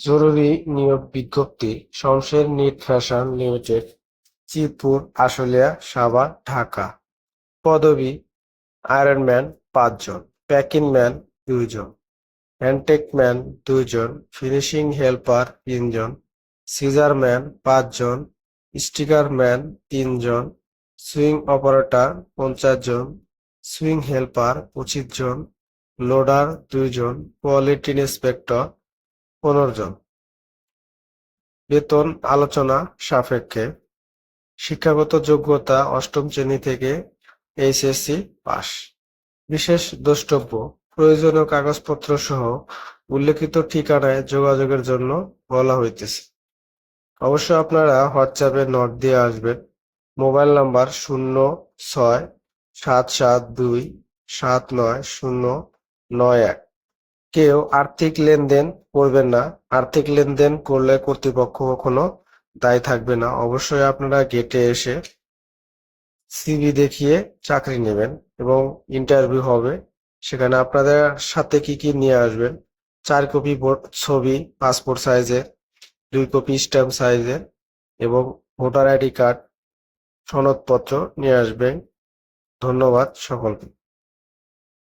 জরুরি নিয়োগ বিজ্ঞপ্তি Shamsher knit fashion limited, Chitpur, Ashulia, Savar, Dhaka. পদবি আয়রনম্যান পাঁচজন প্যাকিং ম্যান দুইজন হ্যান্ডটেক ম্যান দুইজন ফিনিশিং হেল্পার তিনজন সিজার ম্যান পাঁচজন স্টিকার ম্যান তিনজন সুইং অপারেটর পঞ্চাশ জন সুইং হেল্পার পঁচিশ জন লোডার দুইজন কোয়ালিটি ইন্সপেক্টর পনেরো জন বেতন আলোচনা সাপেক্ষে। শিক্ষাগত যোগ্যতা অষ্টম শ্রেণি থেকে এইচএসসি পাস। বিশেষ দ্রষ্টব্য, প্রয়োজনীয় কাগজপত্র সহ উল্লেখিত ঠিকানায় যোগাযোগের জন্য বলা হইতেছে। অবশ্য আপনারা হোয়াটসঅ্যাপে নোট দিয়ে আসবেন। মোবাইল নাম্বার শূন্য ছয় সাত সাত দুই সাত নয় শূন্য নয় এক। কেউ আর্থিক লেনদেন করবেন না। আর্থিক লেনদেন করলে কর্তৃপক্ষ কখনো দায়ী থাকবে না। অবশ্যই আপনারা গেটে এসে সিভি দেখিয়ে চাকরি নেবেন এবং ইন্টারভিউ হবে। সেখানে আপনাদের সাথে কি কি নিয়ে আসবেন? চার কপি ছবি পাসপোর্ট সাইজের দুই কপি স্ট্যাম্প সাইজের এবং ভোটার আইডি কার্ড সনদপত্র নিয়ে আসবেন। ধন্যবাদ সকলকে।